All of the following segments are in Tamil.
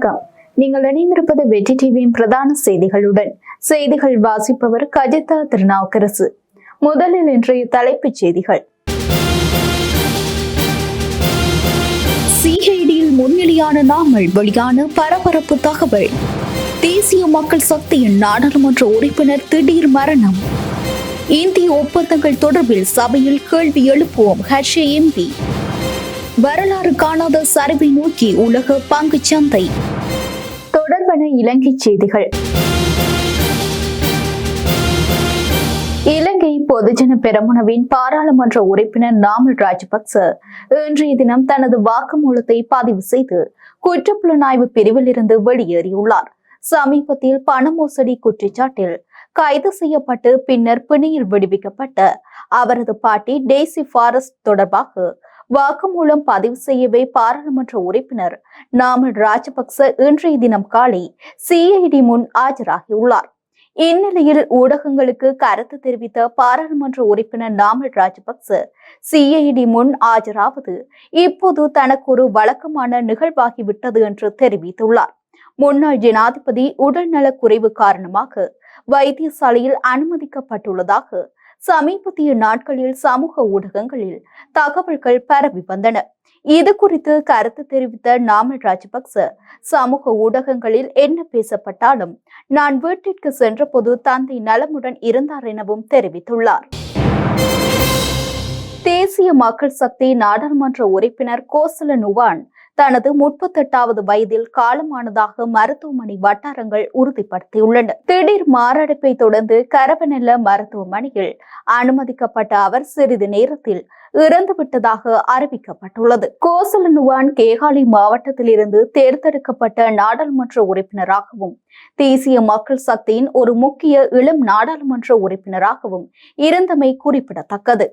வணக்கம். நீங்கள் இணைந்திருப்பது வெற்றி டிவியின் பிரதான செய்திகளுடன். செய்திகள் வாசிப்பவர் கஜிதா திருநாவுக்கரசு. முதலில் இன்றைய தலைப்புச் செய்திகள். சிஐடியில் முன்னிலையான நாமல் வெளியான பரபரப்பு தகவல். தேசிய மக்கள் சக்தியின் நாடாளுமன்ற உறுப்பினர் திடீர் மரணம். இந்திய ஒப்பந்தங்கள் தொடர்பில் சபையில் கேள்வி எழுப்புவோம் ஹர்ஷே எம்பி வரலாறு காணாத சரிவை நோக்கி உலக பங்குச் சந்தை. தொடர்பான இலங்கை செய்திகள். இலங்கை பொதுஜன பெரமுனவின் பாராளுமன்ற உறுப்பினர் நாமல் ராஜபக்ச இன்றைய தினம் தனது வாக்குமூலத்தை பதிவு செய்து குற்றப்புலனாய்வு பிரிவில் இருந்து வெளியேறியுள்ளார். சமீபத்தில் பண மோசடி குற்றச்சாட்டில் கைது செய்யப்பட்டு பின்னர் பிணையில் விடுவிக்கப்பட்ட அவரது பாட்டி டேசி ஃபாரஸ்ட் தொடர்பாக வாக்குமூலம் பதிவு செய்யவே பாராளுமன்ற உறுப்பினர் நாமல் ராஜபக்ச இன்றைய தினம் காலை சிஐடி முன் ஆஜராகியுள்ளார். இந்நிலையில் ஊடகங்களுக்கு கருத்து தெரிவித்த பாராளுமன்ற உறுப்பினர் நாமல் ராஜபக்ச சிஐடி முன் ஆஜராவது இப்போது தனக்கு ஒரு வழக்கமான நிகழ்வாகிவிட்டது என்று தெரிவித்துள்ளார். முன்னாள் ஜனாதிபதி உடல்நலக் குறைவு காரணமாக வைத்தியசாலையில் அனுமதிக்கப்பட்டுள்ளதாக சமீபத்திய நாட்களில் சமூக ஊடகங்களில் தகவல்கள் பரவி வந்தன. இது குறித்து கருத்து தெரிவித்த நாமல் ராஜபக்ச சமூக ஊடகங்களில் என்ன பேசப்பட்டாலும் நான் வீட்டிற்கு சென்றபோது தந்தை நலமுடன் இருந்தார் எனவும் தெரிவித்துள்ளார். தேசிய மக்கள் சக்தி நாடாளுமன்ற உறுப்பினர் கோசல நுவான் தனது முப்பத்தெட்டாவது வயதில் காலமானதாக மருத்துவமனை வட்டாரங்கள் உறுதிப்படுத்தியுள்ளன. திடீர் மாரடைப்பை தொடர்ந்து கரவநல்ல மருத்துவமனையில் அனுமதிக்கப்பட்ட அவர் சிறிது நேரத்தில் இறந்துவிட்டதாக அறிவிக்கப்பட்டுள்ளது. கோசலனுவான் கேகாலி மாவட்டத்திலிருந்து தேர்ந்தெடுக்கப்பட்ட நாடாளுமன்ற உறுப்பினராகவும் தேசிய மக்கள் சக்தியின் ஒரு முக்கிய இளம் நாடாளுமன்ற உறுப்பினராகவும் இருந்தமை குறிப்பிடத்தக்கது.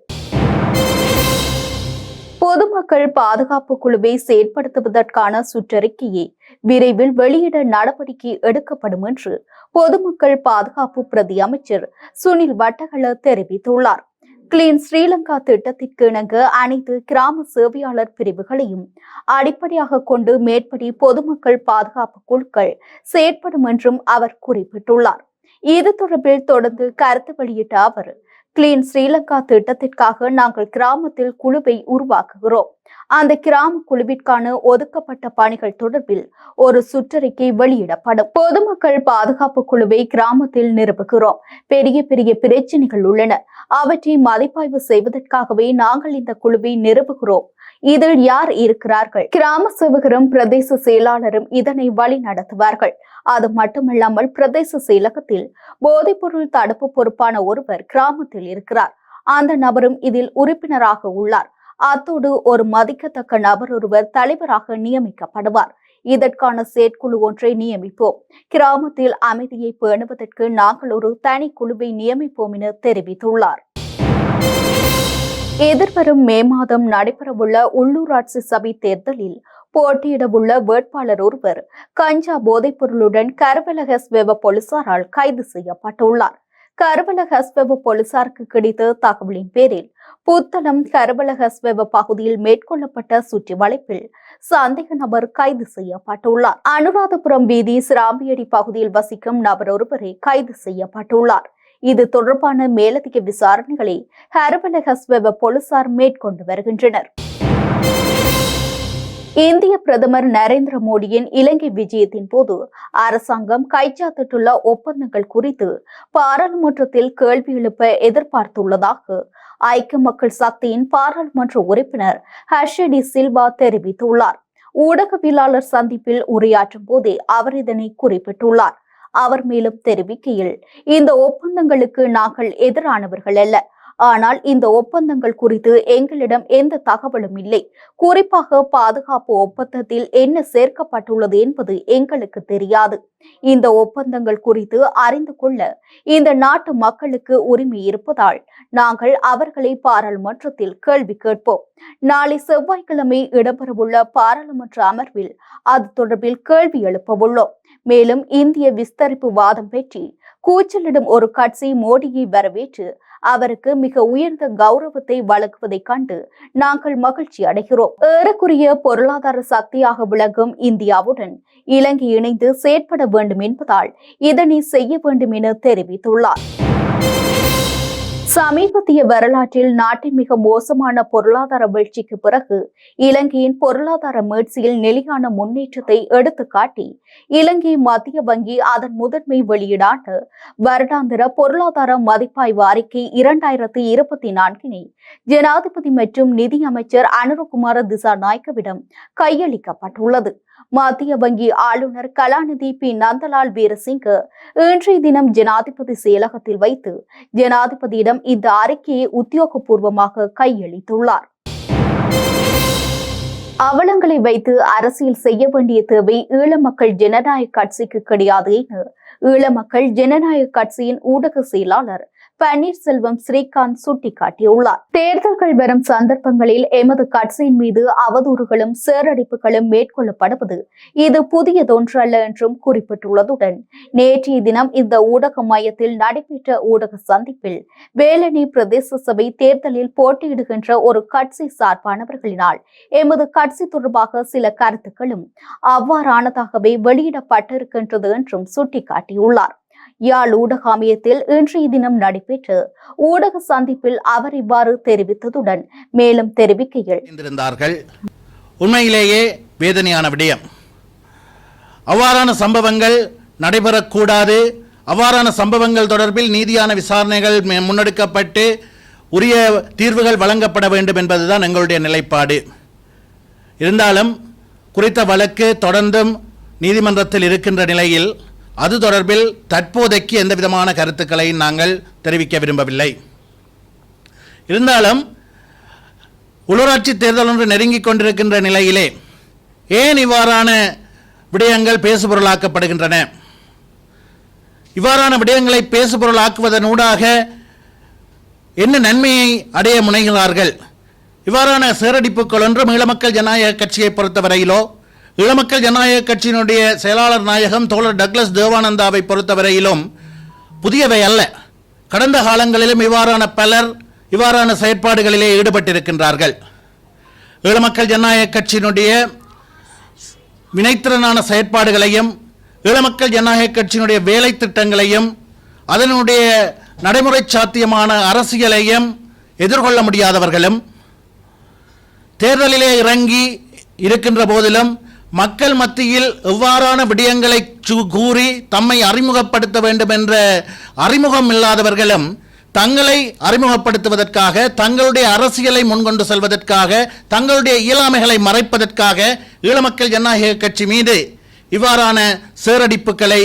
பொதுமக்கள் பாதுகாப்பு குழுவை செயற்படுத்துவதற்கான சுற்றறிக்கையை விரைவில் வெளியிட நடவடிக்கை எடுக்கப்படும் என்று பொதுமக்கள் பாதுகாப்பு பிரதி அமைச்சர் சுனில் வட்டகள தெரிவித்துள்ளார். கிளீன் ஸ்ரீலங்கா திட்டத்திற்கு இணங்க அனைத்து கிராம சேவையாளர் பிரிவுகளையும் அடிப்படையாக கொண்டு மேற்படி பொதுமக்கள் பாதுகாப்பு குழுக்கள் செயற்படும் என்றும் அவர் குறிப்பிட்டுள்ளார். இது தொடர்பில் தொடர்ந்து கருத்து வெளியிட்ட அவர் கிளீன் ஸ்ரீலங்கா திட்டத்திற்காக நாங்கள் கிராமத்தில் குழுவை உருவாக்குகிறோம். அந்த கிராம குழுவிற்கான ஒதுக்கப்பட்ட பணிகள் தொடர்பில் ஒரு சுற்றறிக்கை வெளியிடப்படும். பொதுமக்கள் பாதுகாப்பு குழுவை கிராமத்தில் நிரப்புகிறோம். பெரிய பெரிய பிரச்சனைகள் உள்ளன. அவற்றை மதிப்பாய்வு செய்வதற்காகவே நாங்கள் இந்த குழுவை நிரப்புகிறோம். இதில் யார் இருக்கிறார்கள்? கிராம சேவகரும் பிரதேச செயலாளரும் இதனை வழி நடத்துவார்கள். அது மட்டுமல்லாமல் பிரதேச செயலகத்தில் போதைப்பொருள் தடுப்பு பொறுப்பான ஒருவர் கிராமத்தில் இருக்கிறார். அந்த நபரும் இதில் உறுப்பினராக உள்ளார். அத்தோடு ஒரு மதிக்கத்தக்க நபர் ஒருவர் தலைவராக நியமிக்கப்படுவார். இதற்கான செயற்குழு ஒன்றை நியமிப்போம். கிராமத்தில் அமைதியை பேணுவதற்கு நாங்கள் ஒரு தனி குழுவை நியமிப்போம் என தெரிவித்துள்ளார். எதிர்வரும் மே மாதம் நடைபெறவுள்ள உள்ளூராட்சி சபை தேர்தலில் போட்டியிடவுள்ள வேட்பாளர் ஒருவர் கஞ்சா போதைப் பொருளுடன் கருவல போலீசாரால் கைது செய்யப்பட்டுள்ளார். கருவலக ஸ்வெவ போலீசாருக்கு கிடைத்த தகவலின் பேரில் புத்தளம் கருவலக ஸ்வெவ பகுதியில் மேற்கொள்ளப்பட்ட சுற்றி வளைப்பில் சந்தேக நபர் கைது செய்யப்பட்டுள்ளார். அனுராதபுரம் வீதி சிராம்பியடி பகுதியில் வசிக்கும் நபர் ஒருவரை கைது செய்யப்பட்டுள்ளார். இது தொடர்பான மேலதிக விசாரணைகளை ஹரவல போலீசார் மேற்கொண்டு வருகின்றனர். இந்திய பிரதமர் நரேந்திர மோடியின் இலங்கை விஜயத்தின் போது அரசாங்கம் கைச்சாத்திட்டுள்ள ஒப்பந்தங்கள் குறித்து பாராளுமன்றத்தில் கேள்வி எழுப்ப எதிர்பார்த்துள்ளதாக ஐக்கிய மக்கள் சக்தியின் பாராளுமன்ற உறுப்பினர் ஹர்ஷடி சில்வா தெரிவித்துள்ளார். ஊடகவியலாளர் சந்திப்பில் உரையாற்றும் போதே அவர் இதனை குறிப்பிட்டுள்ளார். அவர் மேலும் தெரிவிக்கையில் இந்த ஒப்பந்தங்களுக்கு நாங்கள் எதிரானவர்கள் அல்ல. ஆனால் இந்த ஒப்பந்தங்கள் குறித்து எங்களிடம் எந்த தகவலும் இல்லை. குறிப்பாக பாதுகாப்பு ஒப்பந்தத்தில் என்ன சேர்க்கப்பட்டுள்ளது என்பது எங்களுக்கு தெரியாது. இந்த ஒப்பந்தங்கள் குறித்து அறிந்து கொள்ள இந்த நாட்டு மக்களுக்கு உரிமை இருப்பதால் நாங்கள் அவர்களை பாராளுமன்றத்தில் கேள்வி கேட்போம். நாளை செவ்வாய்க்கிழமை இடம்பெறவுள்ள பாராளுமன்ற அமர்வில் அது தொடர்பில் கேள்வி எழுப்பவுள்ளோம் மேலும் இந்திய விஸ்தரிப்பு வாதம் பற்றி கூச்சலிடும் ஒரு கட்சி மோடியை வரவேற்று அவருக்கு மிக உயர்ந்த கௌரவத்தை வழங்குவதைக் கண்டு நாங்கள் மகிழ்ச்சி அடைகிறோம். ஏறக்குரிய பொருளாதார சக்தியாக விளங்கும் இந்தியாவுடன் இலங்கை இணைந்து செயற்பட வேண்டும் என்பதால் இதனை செய்ய வேண்டும் என தெரிவித்துள்ளார். சமீபத்திய வரலாற்றில் நாட்டின் மிக மோசமான பொருளாதார வீழ்ச்சிக்கு பிறகு இலங்கையின் பொருளாதார மீட்சியில் நிலையான முன்னேற்றத்தை எடுத்துக்காட்டி இலங்கை மத்திய வங்கி அதன் முதன்மை வெளியீடான வருடாந்திர பொருளாதார மதிப்பாய்வு அறிக்கை இரண்டாயிரத்தி இருபத்தி நான்கினை ஜனாதிபதி மற்றும் நிதி அமைச்சர் அனுரகுமார திசாநாயக்கவிடம் கையளிக்கப்பட்டுள்ளது. மத்திய வங்கி ஆளுநர் கலாநிதி பி. நந்தலால் வீரசிங்க இன்றைய தினம் ஜனாதிபதி செயலகத்தில் வைத்து ஜனாதிபதியிடம் இந்த அறிக்கையை உத்தியோகபூர்வமாக கையளித்துள்ளார். அவலங்களை வைத்து அரசியல் செய்ய வேண்டிய தேவை ஈழ மக்கள் ஜனநாயக கட்சிக்கு கிடையாது என ஈழ மக்கள் ஜனநாயக கட்சியின் ஊடக செயலாளர் பன்னீர்செல்வம் ஸ்ரீகாந்த் சுட்டிக்காட்டியுள்ளார். தேர்தல்கள் வரும் சந்தர்ப்பங்களில் எமது கட்சியின் மீது அவதூறுகளும் சேரடிப்புகளும் மேற்கொள்ளப்படுவது இது புதியதொன்றல்ல என்றும் குறிப்பிட்டுள்ளதுடன் நேற்றைய தினம் இந்த ஊடக மையத்தில் நடைபெற்ற ஊடக சந்திப்பில் வேலணி பிரதேச சபை தேர்தலில் போட்டியிடுகின்ற ஒரு கட்சி சார்பானவர்களினால் எமது கட்சி தொடர்பாக சில கருத்துக்களும் அவ்வாறானதாகவே வெளியிடப்பட்டிருக்கின்றது என்றும் சுட்டிக்காட்டியுள்ளார். யாழ் ஊடக அமையத்தில் இன்றைய தினம் நடைபெற்ற ஊடக சந்திப்பில் அவர் இவ்வாறு தெரிவித்ததுடன் மேலும் தெரிவிக்கையில் உண்மையிலேயே வேதனையான விடயம். அவ்வாறான சம்பவங்கள் நடைபெறக்கூடாது. அவ்வாறான சம்பவங்கள் தொடர்பில் நீதியான விசாரணைகள் மே- முன்னெடுக்கப்பட்டு உரிய தீர்வுகள் வழங்கப்பட வேண்டும் என்பதுதான் எங்களுடைய நிலைப்பாடு. இருந்தாலும் குறித்த வழக்கு தொடர்ந்தும் நீதிமன்றத்தில் இருக்கின்ற நிலையில் அது தொடர்பில் தற்போதைக்கு எந்த விதமான கருத்துக்களை நாங்கள் தெரிவிக்க விரும்பவில்லை. இருந்தாலும் உள்ளூராட்சி தேர்தல் ஒன்று நெருங்கிக் கொண்டிருக்கின்ற நிலையிலே ஏன் இவ்வாறான விடயங்கள் பேசுபொருளாக்கப்படுகின்றன? இவ்வாறான விடயங்களை பேசுபொருளாக்குவதன் ஊடாக என்ன நன்மையை அடைய முனைகிறார்கள்? இவ்வாறான சேரடிப்புகள் ஒன்றும் மக்கள் ஜனநாயக கட்சியை பொறுத்தவரையிலோ ஈழமக்கள் ஜனநாயக கட்சியினுடைய செயலாளர் நாயகம் தோழர் டக்ளஸ் தேவானந்தாவை பொறுத்தவரையிலும் புதியவை அல்ல. கடந்த காலங்களிலும் இவ்வாறான பலர் இவ்வாறான செயற்பாடுகளிலே ஈடுபட்டிருக்கின்றார்கள். ஈழமக்கள் ஜனநாயக கட்சியினுடைய வினைத்திறனான செயற்பாடுகளையும் ஈழமக்கள் ஜனநாயக கட்சியினுடைய வேலை திட்டங்களையும் அதனுடைய நடைமுறை சாத்தியமான அரசியலையும் எதிர்கொள்ள முடியாதவர்களும் தேர்தலிலே இறங்கி இருக்கின்ற போதிலும் மக்கள் மத்தியில் எவ்வாறான விடயங்களை சு- கூறி தம்மை அறிமுகப்படுத்த வேண்டும் என்ற அறிமுகம் இல்லாதவர்களும் தங்களை அறிமுகப்படுத்துவதற்காக தங்களுடைய அரசியலை முன்கொண்டு செல்வதற்காக தங்களுடைய இயலாமைகளை மறைப்பதற்காக ஈழமக்கள் ஜனநாயக கட்சி மீது இவ்வாறான சேரடிப்புகளை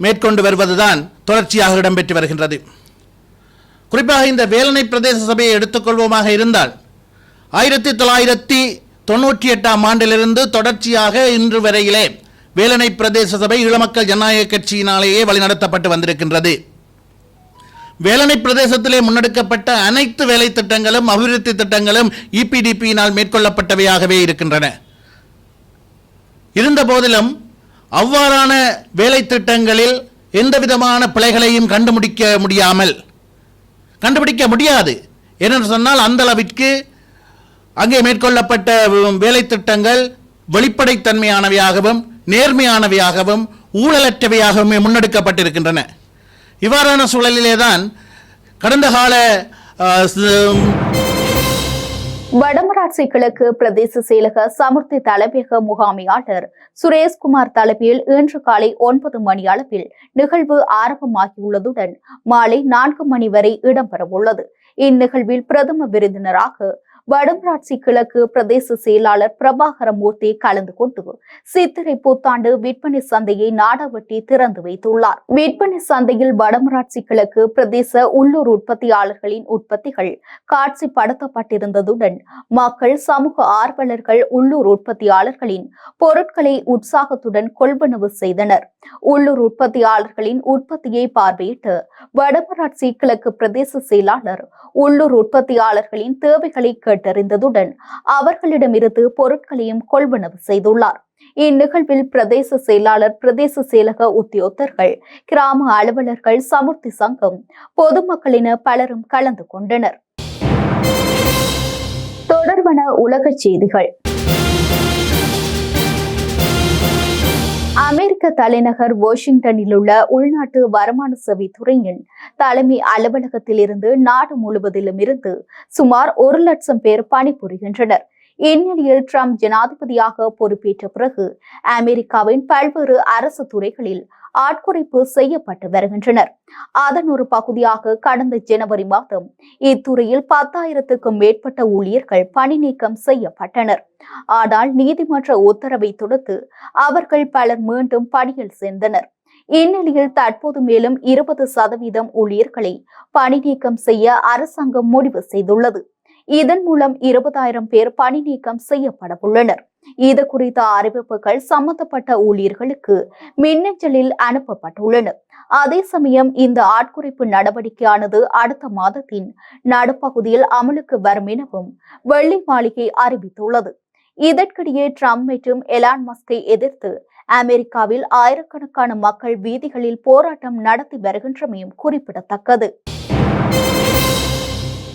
மேற்கொண்டு வருவதுதான் தொடர்ச்சியாக இடம்பெற்று வருகின்றது. குறிப்பாக இந்த வேலனை பிரதேச சபையை எடுத்துக்கொள்வோமாக இருந்தால் ஆயிரத்தி தொள்ளாயிரத்தி தொன்னூற்றி எட்டாம் ஆண்டிலிருந்து தொடர்ச்சியாக இன்று வரையிலே வேலனை பிரதேச சபை ஈழமக்கள் ஜனநாயக கட்சியினாலேயே வழிநடத்தப்பட்டு வந்திருக்கின்றது. வேலனை பிரதேசத்திலே முன்னெடுக்கப்பட்ட அனைத்து வேலை திட்டங்களும் அபிவிருத்தி திட்டங்களும் இபிடிபியினால் மேற்கொள்ளப்பட்டவையாகவே இருக்கின்றன. இருந்த போதிலும் அவ்வாறான வேலை திட்டங்களில் எந்த விதமான பிழைகளையும் கண்டுபிடிக்க முடியாமல் கண்டுபிடிக்க முடியாது. ஏனென்று சொன்னால் அந்த அளவிற்கு அங்கே மேற்கொள்ளப்பட்ட வேலை திட்டங்கள் வெளிப்படைத்தன்மையானவையாகவும் நேர்மையானவையாகவும் ஊழலற்றவையாகவும் முன்னெடுக்கப்பட்டிருக்கின்றன. இவ்வாறான சூழலிலே தான் கடந்த கால வடமராட்சி கிழக்கு பிரதேச செயலக சமுர்த்தி தலைமையக முகாமையாளர் சுரேஷ்குமார் தலைமையில் இன்று காலை ஒன்பது மணி அளவில் நிகழ்வு ஆரம்பமாகியுள்ளதுடன் மாலை நான்கு மணி வரை இடம்பெறவுள்ளது. இந்நிகழ்வில் பிரதம விருந்தினராக வடமராட்சி கிழக்கு பிரதேச செயலாளர் பிரபாகரமூர்த்தி கலந்து கொண்டு சித்திரை புத்தாண்டு விற்பனை சந்தையை நாடாவட்டி திறந்து வைத்துள்ளார். விற்பனை சந்தையில் வடமராட்சி கிழக்கு பிரதேச உள்ளூர் உற்பத்தியாளர்களின் உற்பத்திகள் காட்சிப்படுத்தப்பட்டிருந்ததுடன் மக்கள் சமூக ஆர்வலர்கள் உள்ளூர் உற்பத்தியாளர்களின் பொருட்களை உற்சாகத்துடன் கொள்வனவு செய்தனர். உள்ளூர் உற்பத்தியாளர்களின் உற்பத்தியை பார்வையிட்டு வடமராட்சி கிழக்கு பிரதேச செயலாளர் உள்ளூர் உற்பத்தியாளர்களின் தேவைகளை கேட்டறிந்ததுடன் அவர்களிடமிருந்து பொருட்களையும் கொள்வனவு செய்துள்ளார். இந்நிகழ்வில் பிரதேச செயலாளர் பிரதேச செயலக உத்தியோகத்தர்கள் கிராம அலுவலர்கள் சமுர்த்தி சங்கம் பொதுமக்களின பலரும் கலந்து கொண்டனர். தொடர்வன உலகச் செய்திகள். அமெரிக்க தலைநகர் வாஷிங்டனில் உள்ள உள்நாட்டு வருமான சேவை துறையின் தலைமை அலுவலகத்தில் இருந்து நாடு முழுவதிலும் இருந்து சுமார் ஒரு லட்சம் பேர் பணிபுரிகின்றனர். இந்நிலையில் ட்ரம்ப் ஜனாதிபதியாக பொறுப்பேற்ற பிறகு அமெரிக்காவின் பல்வேறு அரசு துறைகளில் ஆட்குறைப்பு செய்யப்பட்டு வருகின்றனர். அதன் ஒரு பகுதியாக கடந்த ஜனவரி மாதம் இத்துறையில் பத்தாயிரத்துக்கும் மேற்பட்ட ஊழியர்கள் பணி நீக்கம் செய்யப்பட்டனர். ஆனால் நீதிமன்ற உத்தரவை தொடர்ந்து அவர்கள் பலர் மீண்டும் பணியில் சேர்ந்தனர். இந்நிலையில் தற்போது மேலும் இருபது சதவீதம் ஊழியர்களை பணி நீக்கம் செய்ய அரசாங்கம் முடிவு செய்துள்ளது. இதன் மூலம் இருபதாயிரம் பேர் பணி நீக்கம் செய்யப்பட உள்ளனர் இது குறித்த அறிவிப்புகள் சம்பந்தப்பட்ட ஊழியர்களுக்கு மின்னஞ்சலில் அனுப்பப்பட்டுள்ளன அதே சமயம் இந்த ஆட்குறைப்பு நடவடிக்கையானது அடுத்த மாதத்தின் நடுப்பகுதியில் அமலுக்கு வரும் எனவும் வெள்ளை மாளிகை அறிவித்துள்ளது. இதற்கிடையே ட்ரம்ப் மற்றும் எலான் மஸ்கை எதிர்த்து அமெரிக்காவில் ஆயிரக்கணக்கான மக்கள் வீதிகளில் போராட்டம் நடத்தி வருகின்றமையும் குறிப்பிடத்தக்கது.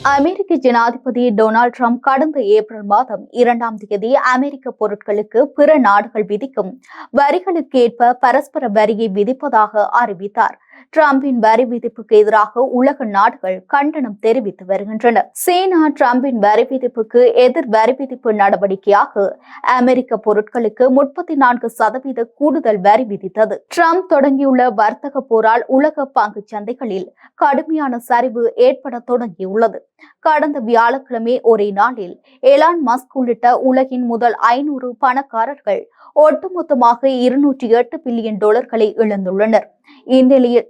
அமெரிக்க ஜனாதிபதி டொனால்ட் ட்ரம்ப் கடந்த ஏப்ரல் மாதம் இரண்டாம் தேதி அமெரிக்க பொருட்களுக்கு பிற நாடுகள் விதிக்கும் வரிகளுக்கேற்ப பரஸ்பர வரியை விதிப்பதாக அறிவித்தார். டிரம்பின் வரி விதிப்புக்கு எதிராக உலக நாடுகள் கண்டனம் தெரிவித்து வருகின்றன. சீனா டிரம்பின் வரி விதிப்புக்கு எதிர் வரி விதிப்பு நடவடிக்கையாக அமெரிக்க பொருட்களுக்கு முப்பத்தி நான்கு சதவீத கூடுதல் வரி விதித்தது. ட்ரம்ப் தொடங்கியுள்ள வர்த்தக போரால் உலக பங்கு சந்தைகளில் கடுமையான சரிவு ஏற்பட தொடங்கியுள்ளது. கடந்த வியாழக்கிழமை ஒரே நாளில் எலான் மஸ்க் உள்ளிட்ட உலகின் முதல் ஐநூறு பணக்காரர்கள் ஒட்டுமொத்தமாக இருநூற்றி எட்டு பில்லியன் டாலர்களை இழந்துள்ளனர். இந்நிலையில்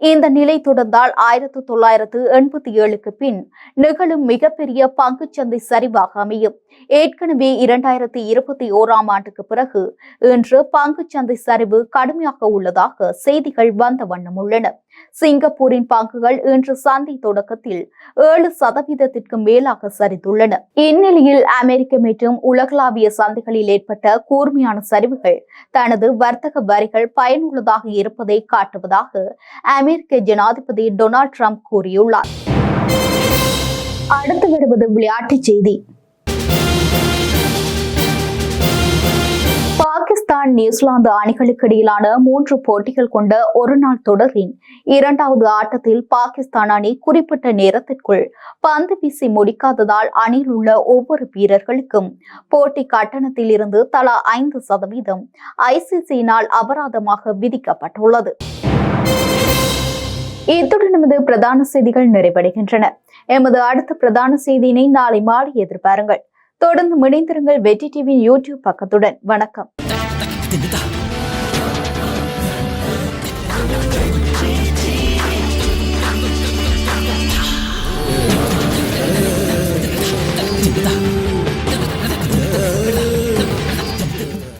இந்த நிலை தொடர்ந்தால் ஆயிரத்து தொள்ளாயிரத்து எண்பத்தி ஏழுக்கு பின் நிகழும் மிகப்பெரிய பங்குச்சந்தை சரிவாக அமையும். ஏற்கனவே இரண்டாயிரத்தி இருபத்தி ஓராம் ஆண்டுக்கு பிறகு இன்று பங்குச்சந்தை சரிவு கடுமையாக உள்ளதாக செய்திகள் வந்த வண்ணம் உள்ளன. சிங்கப்பூரின் பங்குகள் இன்று சந்தை தொடக்கத்தில் ஏழு சதவீதத்திற்கு மேலாக சரிந்துள்ளன. இந்நிலையில் அமெரிக்க மற்றும் உலகளாவிய சந்தைகளில் ஏற்பட்ட கூர்மையான சரிவுகள் தனது வர்த்தக வரிகள் பயனுள்ளதாக இருப்பதை காட்டுவதாக அமெரிக்க ஜனாதிபதி டொனால்ட் ட்ரம்ப் கூறியுள்ளார். அடுத்து வருவது விளையாட்டுச் செய்தி. பாகிஸ்தான் நியூசிலாந்து அணிகளுக்கு இடையிலான மூன்று போட்டிகள் கொண்ட ஒருநாள் தொடரின் இரண்டாவது ஆட்டத்தில் பாகிஸ்தான் அணி குறிப்பிட்ட நேரத்திற்குள் பந்து வீசி முடிக்காததால் அணியில் உள்ள ஒவ்வொரு வீரர்களுக்கும் போட்டி கட்டணத்தில் இருந்து தலா ஐந்து சதவீதம் ஐசிசியினால் அபராதமாக விதிக்கப்பட்டுள்ளது. இத்துடன் நமது பிரதான செய்திகள் நிறைவடைகின்றன. எமது அடுத்த பிரதான செய்தியினை நாளை மாலை எதிர்பாருங்கள். தொடர்ந்து இணைந்திருங்கள் வெற்றி டிவி யூடியூப் பக்கத்துடன். வணக்கம். ってみた